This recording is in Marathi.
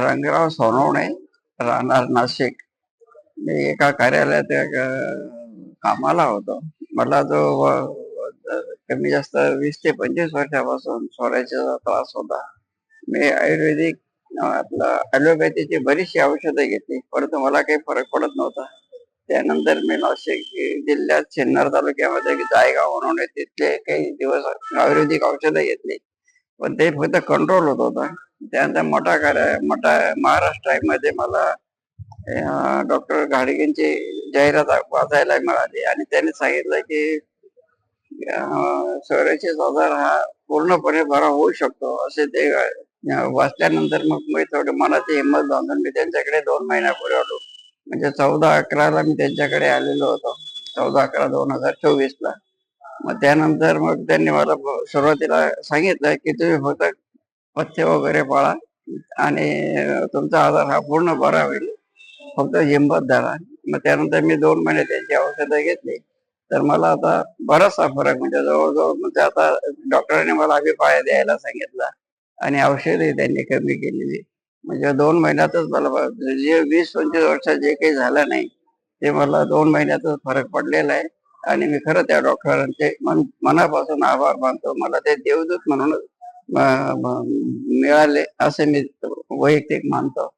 रंगराव सोनवणे राहणार नाशिक. मी एका कार्यालयात एक, कामाला होतो. मला जो कमी जास्त वीस ते पंचवीस वर्षापासून सोऱ्याचा त्रास होता. मी आयुर्वेदिक आपलं ॲलोपॅथीची बरीचशी औषधं घेतली. परंतु मला काही फरक पडत नव्हता. त्यानंतर मी नाशिक जिल्ह्यात सिन्नर तालुक्यामध्ये जायगाव म्हणून तिथले काही दिवस आयुर्वेदिक औषधं घेतली. पण ते फक्त कंट्रोल होत होता. त्यानंतर मोठा कार्य मोठा महाराष्ट्रमध्ये मला डॉक्टर घाडगेंची जाहिरात वाचायला मिळाली आणि त्यांनी सांगितलं की सोयरेसिस आजार हा पूर्णपणे बरा होऊ शकतो असे ते वाचल्यानंतर मग मी थोडं मनाची हिंमत बांधून मी त्यांच्याकडे दोन महिन्यापूर्वी आलो म्हणजे चौदा अकराला मी त्यांच्याकडे आलेलो होतो. चौदा अकरा दोन हजार चोवीस ला मग त्यानंतर मग त्यांनी मला सुरुवातीला सांगितलं की तुम्ही फक्त पथ्य वगैरे पाळा आणि तुमचा आजार हा पूर्ण बरा होईल फक्त हिंमत धरा. मग त्यानंतर मी दोन महिने त्यांची औषधं घेतली. तर मला आता बराचसा फरक म्हणजे जवळजवळ म्हणजे आता डॉक्टरांनी मला अभिप्राय द्यायला सांगितला आणि औषधही त्यांनी कमी केलेली. म्हणजे दोन महिन्यातच मला जे वीस पंचवीस वर्षात जे काही झालं नाही ते मला दोन महिन्यातच फरक पडलेला आहे. आणि मी खरं त्या डॉक्टरांचे मन मनापासून आभार मानतो. मला ते देवदूत म्हणूनच मिळाले असे मी वैयक्तिक मानतो.